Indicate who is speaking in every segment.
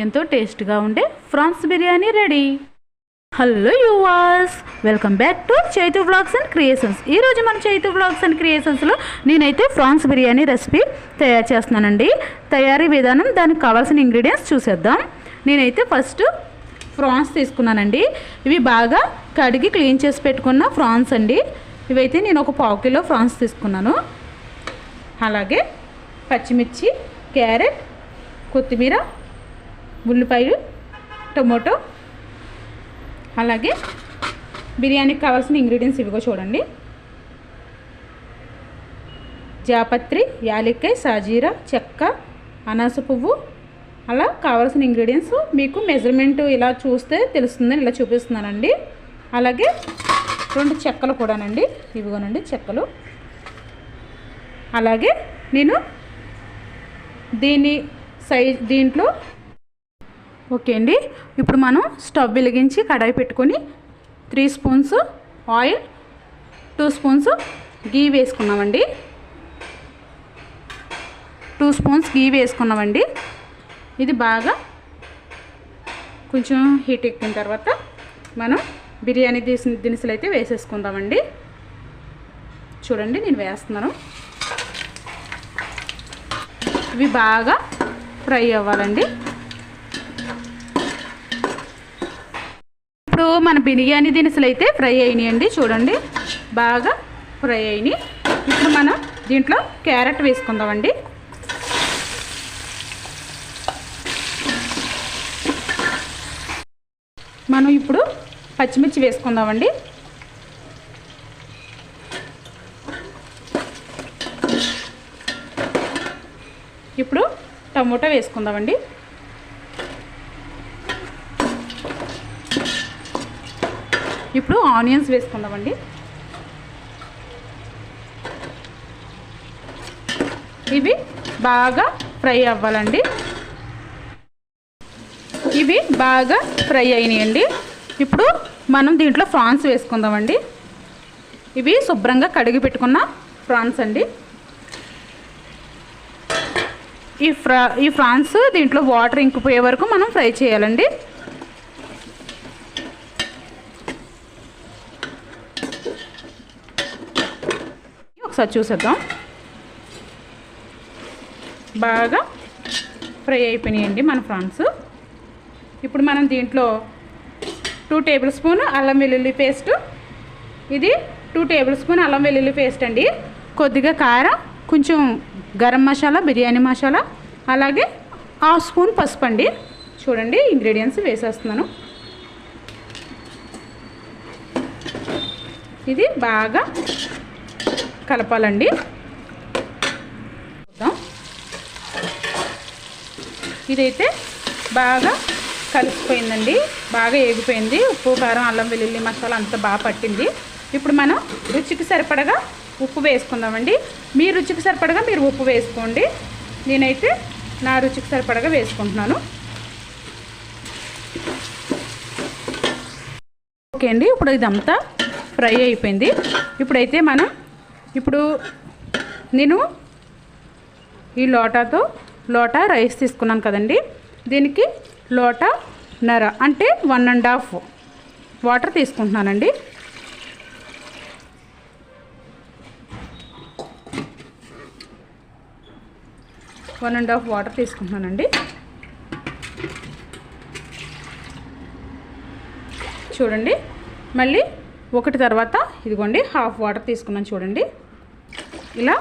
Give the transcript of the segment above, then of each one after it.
Speaker 1: ఎంతో టేస్ట్గా ఉండే prawns biryani ready. Hello you all welcome back to Chaitu vlogs and creations. ఈరోజు మన చైతు వ్లాగ్స్ అండ్ క్రియేషన్స్లో నేనైతే ఫ్రాన్స్ బిర్యానీ రెసిపీ తయారు చేస్తున్నానండి. తయారీ విధానం దానికి కావాల్సిన ఇంగ్రీడియంట్స్ చూసేద్దాం. నేనైతే ఫస్ట్ ఫ్రాన్స్ తీసుకున్నానండి. ఇవి బాగా కడిగి క్లీన్ చేసి పెట్టుకున్న ఫ్రాన్స్ అండి. ఇవైతే నేను ఒక పావు కిలో ఫ్రాన్స్ తీసుకున్నాను. అలాగే పచ్చిమిర్చి క్యారెట్ కొత్తిమీర ఉల్లిపాయలు టొమాటో అలాగే బిర్యానీకి కావాల్సిన ఇంగ్రీడియంట్స్ ఇవిగో చూడండి. జాపత్రి యాలక్కాయ సాజీరా చెక్క అనాస పువ్వు అలా కావాల్సిన ఇంగ్రీడియంట్స్ మీకు మెజర్మెంట్ ఇలా చూస్తే తెలుస్తుందని ఇలా చూపిస్తున్నానండి. అలాగే రెండు చెక్కలు కూడానండి ఇవిగోనండి చెక్కలు. అలాగే నేను దీని సైజ్ దీంట్లో ఓకే అండి. ఇప్పుడు మనం స్టవ్ వెలిగించి కడాయి పెట్టుకొని three spoons oil two spoons ghee వేసుకున్నామండి. Two spoons గీ వేసుకున్నామండి. ఇది బాగా కొంచెం హీట్ ఎక్కిన తర్వాత మనం బిర్యానీ దిస్ దినుసులు అయితే వేసేసుకుందామండి. చూడండి నేను వేస్తున్నాను. ఇవి బాగా ఫ్రై అవ్వాలండి ఇప్పుడు మన బిర్యానీ దినుసులు అయితే ఫ్రై అయినాయండి చూడండి. బాగా ఫ్రై అయినాయి. ఇప్పుడు మనం దీంట్లో క్యారెట్ వేసుకుందామండి. మనం ఇప్పుడు పచ్చిమిర్చి వేసుకుందామండి. ఇప్పుడు టమోటా వేసుకుందామండి. ఇప్పుడు ఆనియన్స్ వేసుకుందామండి. ఇవి బాగా ఫ్రై అవ్వాలండి. ఇవి బాగా ఫ్రై అయినాయండి. ఇప్పుడు మనం దీంట్లో ఫ్రాన్స్ వేసుకుందామండి. ఇవి శుభ్రంగా కడిగి పెట్టుకున్న ఫ్రాన్స్ అండి. ఈ ఫ్రా ఈ ఫ్రాన్స్ దీంట్లో వాటర్ ఇంకిపోయే వరకు మనం ఫ్రై చేయాలండి. ఒకసారి చూసేద్దాం. బాగా ఫ్రై అయిపోయినాయండి మన ఫ్రాన్స్. ఇప్పుడు మనం దీంట్లో టూ టేబుల్ స్పూన్ అల్లం వెల్లుల్లి పేస్ట్. ఇది టూ టేబుల్ స్పూన్ అల్లం వెల్లుల్లి పేస్ట్ అండి. కొద్దిగా కారం కొంచెం గరం మసాలా బిర్యానీ మసాలా అలాగే హాఫ్ స్పూన్ పసుపు అండి. చూడండి ఇంగ్రీడియంట్స్ వేసేస్తున్నాను. ఇది బాగా కలపాలండి. ఇదైతే బాగా కలిసిపోయిందండి. బాగా ఏగిపోయింది. ఉప్పు కారం అల్లం వెల్లుల్లి మసాలా అంతా బాగా పట్టింది. ఇప్పుడు మనం రుచికి సరిపడగా ఉప్పు వేసుకుందామండి. మీ రుచికి సరిపడగా మీరు ఉప్పు వేసుకోండి. నేనైతే నా రుచికి సరిపడగా వేసుకుంటున్నాను. ఓకే అండి. ఇప్పుడు ఇదంతా ఫ్రై అయిపోయింది. ఇప్పుడైతే మనం ఇప్పుడు నేను ఈ లోటాతో లోటా రైస్ తీసుకున్నాను కదండి. దీనికి లోటా నర అంటే వన్ అండ్ హాఫ్ వాటర్ తీసుకుంటున్నానండి. వన్ అండ్ హాఫ్ వాటర్ తీసుకుంటున్నానండి. చూడండి. మళ్ళీ ఒకటి తర్వాత ఇదిగోండి హాఫ్ వాటర్ తీసుకున్నాను చూడండి. ఇలా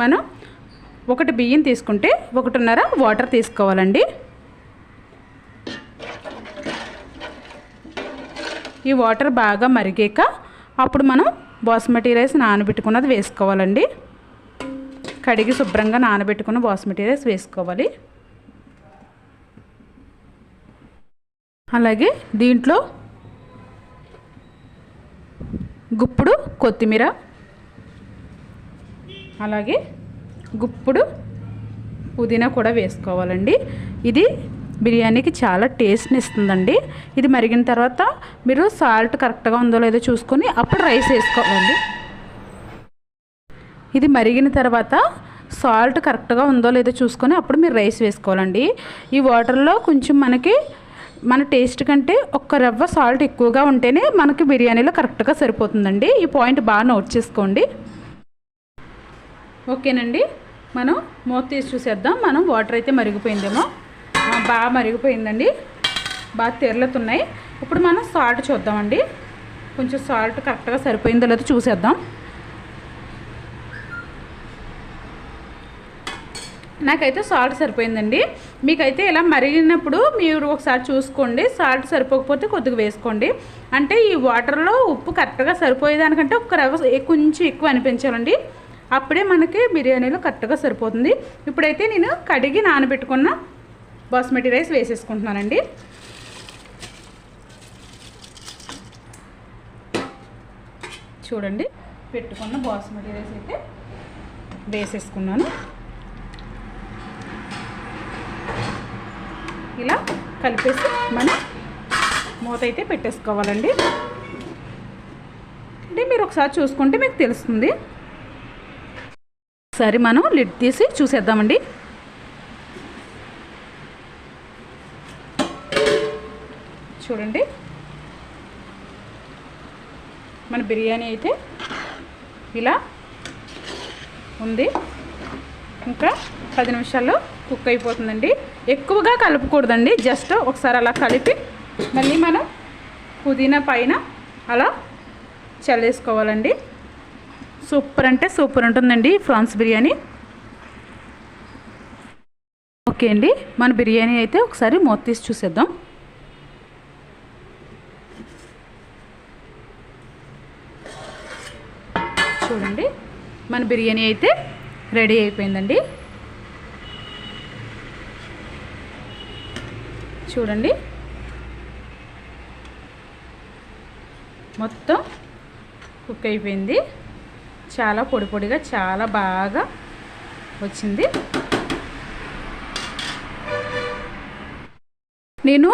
Speaker 1: మనం ఒకటి బియ్యం తీసుకుంటే ఒకటిన్నర వాటర్ తీసుకోవాలండి. ఈ వాటర్ బాగా మరిగాక అప్పుడు మనం బాస్మతి రైస్ నానబెట్టుకున్నది వేసుకోవాలండి. కడిగి శుభ్రంగా నానబెట్టుకున్న బాస్మతి రైస్ వేసుకోవాలి. అలాగే దీంట్లో గుప్పుడు కొత్తిమీర. అలాగే గుప్పుడు పుదీనా కూడా వేసుకోవాలండి. ఇది బిర్యానీకి చాలా టేస్ట్ని ఇస్తుందండి. ఇది మరిగిన తర్వాత మీరు సాల్ట్ కరెక్ట్గా ఉందో లేదో చూసుకొని అప్పుడు రైస్ వేసుకోవాలండి. ఇది మరిగిన తర్వాత సాల్ట్ కరెక్ట్గా ఉందో లేదో చూసుకొని అప్పుడు మీరు రైస్ వేసుకోవాలండి. ఈ వాటర్లో కొంచెం మనకి మన టేస్ట్ కంటే ఒక్క రవ్వ సాల్ట్ ఎక్కువగా ఉంటేనే మనకి బిర్యానీలో కరెక్ట్గా సరిపోతుందండి. ఈ పాయింట్ బాగా నోట్ చేసుకోండి. ఓకేనండి. మనం మూత తీసి చూసేద్దాం. మనం వాటర్ అయితే మరిగిపోయిందేమో. బాగా మరిగిపోయిందండి. బాగా తెరలుతున్నాయి. ఇప్పుడు మనం సాల్ట్ చూద్దామండి. కొంచెం సాల్ట్ కరెక్ట్గా సరిపోయిందో లేదో చూసేద్దాం. నాకైతే సాల్ట్ సరిపోయిందండి. మీకైతే ఇలా మరిగినప్పుడు మీరు ఒకసారి చూసుకోండి. సాల్ట్ సరిపోకపోతే కొద్దిగా వేసుకోండి. అంటే ఈ వాటర్లో ఉప్పు కరెక్ట్గా సరిపోయేదానికంటే ఒక రవ్వ కొంచెం ఎక్కువ అనిపించాలండి. అప్పుడే మనకి బిర్యానీలో కరెక్ట్గా సరిపోతుంది. ఇప్పుడైతే నేను కడిగి నానబెట్టుకున్న బాస్మతి రైస్ వేసేసుకుంటున్నానండి. చూడండి పెట్టుకున్న బాస్మతి రైస్ అయితే వేసేసుకున్నాను. ఇలా కలిపేసి మనం మూత అయితే పెట్టేసుకోవాలండి. అంటే మీరు ఒకసారి చూసుకుంటే మీకు తెలుస్తుంది. ఒకసారి మనం లిడ్ తీసి చూసేద్దామండి. చూడండి. మన బిర్యానీ అయితే ఇలా ఉంది. ఇంకా పది నిమిషాల్లో కుక్ అయిపోతుందండి. ఎక్కువగా కలుపుకూడదండి. జస్ట్ ఒకసారి అలా కలిపి మళ్ళీ మనం పుదీనా పైన అలా చల్లేసుకోవాలండి. సూపర్ అంటే సూపర్ ఉంటుందండి ఫ్రాన్స్ బిర్యానీ. ఓకే అండి. మన బిర్యానీ అయితే ఒకసారి మూత తీసి చూసేద్దాం. చూడండి. మన బిర్యానీ అయితే రెడీ అయిపోయిందండి. చూడండి. మొత్తం కుక్ అయిపోయింది. చాలా పొడి పొడిగా చాలా బాగా వచ్చింది. నేను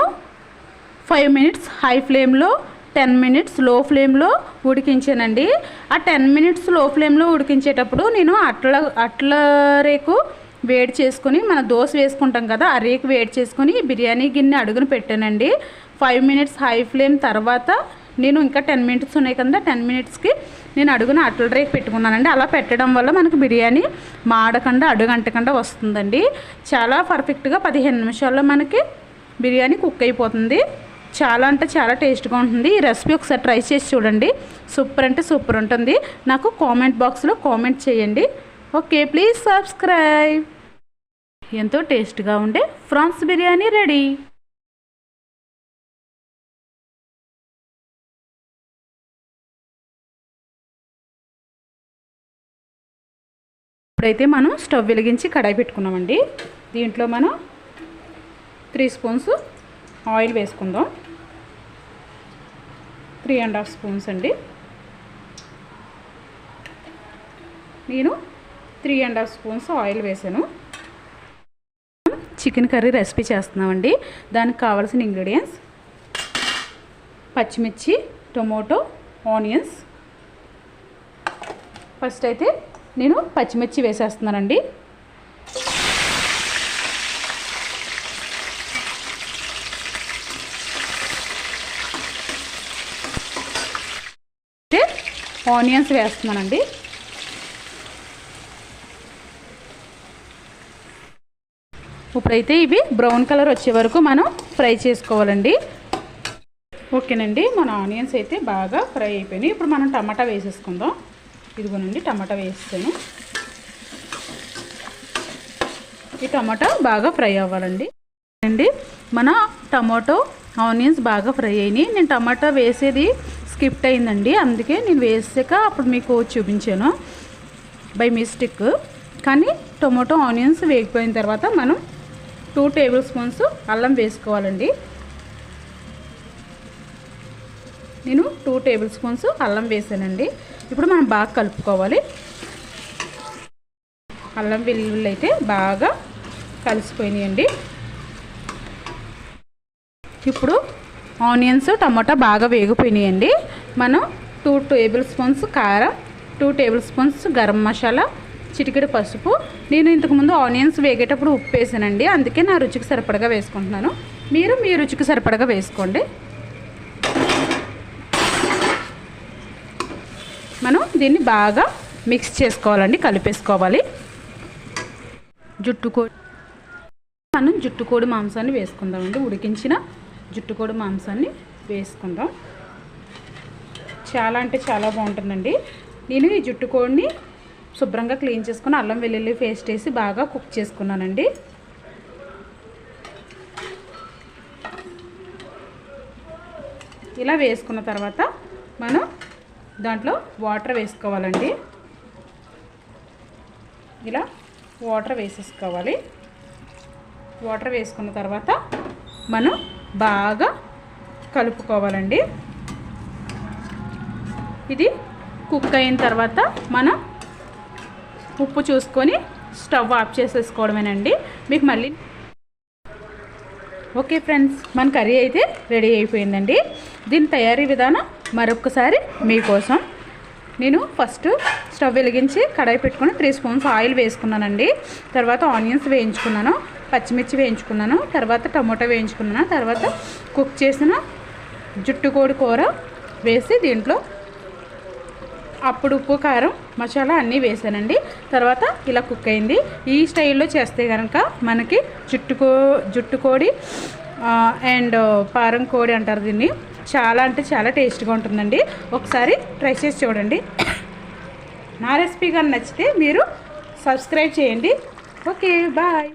Speaker 1: ఫైవ్ మినిట్స్ హై ఫ్లేమ్లో టెన్ మినిట్స్లో ఫ్లేమ్లో ఉడికించానండి. ఆ టెన్ మినిట్స్లో ఫ్లేమ్లో ఉడికించేటప్పుడు నేను అట్ల అట్ల రేకు వేడి చేసుకొని మన దోశ వేసుకుంటాం కదా ఆ రేకు వేడి చేసుకొని బిర్యానీ గిన్నె అడుగున పెట్టానండి. ఫైవ్ మినిట్స్ హై ఫ్లేమ్ తర్వాత నేను ఇంకా టెన్ మినిట్స్ ఉన్నాయి కదా టెన్ మినిట్స్కి నేను అడుగున అట్ల రేకు పెట్టుకున్నానండి. అలా పెట్టడం వల్ల మనకు బిర్యానీ మాడకుండా అడుగంటకుండా వస్తుందండి. చాలా పర్ఫెక్ట్గా పదిహేను నిమిషాల్లో మనకి బిర్యానీ కుక్ అయిపోతుంది. చాలా అంటే చాలా టేస్ట్గా ఉంటుంది. ఈ రెసిపీ ఒకసారి ట్రై చేసి చూడండి. సూపర్ అంటే సూపర్ ఉంటుంది. నాకు కామెంట్ బాక్స్లో కామెంట్ చేయండి. ఓకే ప్లీజ్ సబ్స్క్రైబ్ ఎంతో టేస్ట్గా ఉండే ఫ్రాన్స్ బిర్యానీ రెడీ. ఇప్పుడైతే మనం స్టవ్ వెలిగించి కడాయి పెట్టుకున్నామండి. దీంట్లో మనం త్రీ స్పూన్స్ ఆయిల్ వేసుకుందాం. త్రీ అండ్ హాఫ్ స్పూన్స్ అండి. నేను three and half spoons oil వేసాను. చికెన్ కర్రీ రెసిపీ చేస్తున్నామండి. దానికి కావాల్సిన ఇంగ్రీడియంట్స్ పచ్చిమిర్చి టొమాటో ఆనియన్స్. ఫస్ట్ అయితే నేను పచ్చిమిర్చి వేసేస్తున్నానండి. అయితే ఆనియన్స్ వేస్తున్నానండి. ఇప్పుడైతే ఇవి బ్రౌన్ కలర్ వచ్చే వరకు మనం ఫ్రై చేసుకోవాలండి. ఓకేనండి మన ఆనియన్స్ అయితే బాగా ఫ్రై అయిపోయినాయి. ఇప్పుడు మనం టమాటా వేసేసుకుందాం. ఇదిగోనండి టమాటా వేస్తాను. ఈ టమాటా బాగా ఫ్రై అవ్వాలండి. అండి మన టమాటో ఆనియన్స్ బాగా ఫ్రై అయినాయి. నేను టమాటా వేసేది స్కిప్ట్ అయిందండి. అందుకే నేను వేసాక అప్పుడు మీకు చూపించాను. By mistake. కానీ టొమాటో ఆనియన్స్ వేగిపోయిన తర్వాత మనం టూ టేబుల్ స్పూన్స్ అల్లం వేసుకోవాలండి. నేను టూ టేబుల్ స్పూన్స్ అల్లం వేసానండి. ఇప్పుడు మనం బాగా కలుపుకోవాలి. అల్లం వెల్లుల్లి అయితే బాగా కలిసిపోయినాయండి. ఇప్పుడు ఆనియన్స్ టమాటా బాగా వేగిపోయినాయండి. మనం టూ టేబుల్ స్పూన్స్ కారం two tablespoons garam masala చిటికెడు పసుపు. నేను ఇంతకుముందు ఆనియన్స్ వేగేటప్పుడు ఉప్పు వేసానండి. అందుకే నా రుచికి సరిపడగా వేసుకుంటున్నాను. మీరు మీ రుచికి సరిపడగా వేసుకోండి. మనం దీన్ని బాగా మిక్స్ చేసుకోవాలండి కలిపేసుకోవాలి. జుట్టుకోడి మనం జుట్టుకోడి మాంసాన్ని వేసుకుందామండి. ఉడికించిన జుట్టుకోడి మాంసాన్ని వేసుకుందాం. చాలా అంటే చాలా బాగుంటుందండి. నేను ఈ జుట్టుకోడిని శుభ్రంగా క్లీన్ చేసుకుని అల్లం వెల్లుల్లి పేస్ట్ వేసి బాగా కుక్ చేసుకున్నానండి. ఇలా వేసుకున్న తర్వాత మనం దాంట్లో వాటర్ వేసుకోవాలండి. ఇలా వాటర్ వేసేసుకోవాలి. వాటర్ వేసుకున్న తర్వాత మనం బాగా కలుపుకోవాలండి. ఇది కుక్ అయిన తర్వాత మనం ఉప్పు చూసుకొని స్టవ్ ఆఫ్ చేసేసుకోవడమేనండి. మీకు మళ్ళీ ఓకే ఫ్రెండ్స్ మన కర్రీ అయితే రెడీ అయిపోయిందండి. దీని తయారీ విధానం మరొకసారి మీకోసం నేను ఫస్ట్ స్టవ్ వెలిగించి కడాయి పెట్టుకుని త్రీ స్పూన్స్ ఆయిల్ వేసుకున్నానండి. తర్వాత ఆనియన్స్ వేయించుకున్నాను పచ్చిమిర్చి వేయించుకున్నాను తర్వాత టమోటా వేయించుకున్నాను తర్వాత కుక్ చేసిన జుట్టుకోడి కూర వేసి దీంట్లో అప్పుడు ఉప్పు కారం మసాలా అన్నీ వేసానండి. తర్వాత ఇలా కుక్ అయింది. ఈ స్టైల్లో చేస్తే కనుక మనకి జుట్టుకో జుట్టుకోడి అండ్ పారం కోడి అంటారు దీన్ని. చాలా అంటే చాలా టేస్ట్గా ఉంటుందండి. ఒకసారి ట్రై చేసి చూడండి. నా రెసిపీ కానీ నచ్చితే మీరు సబ్స్క్రైబ్ చేయండి. Okay bye.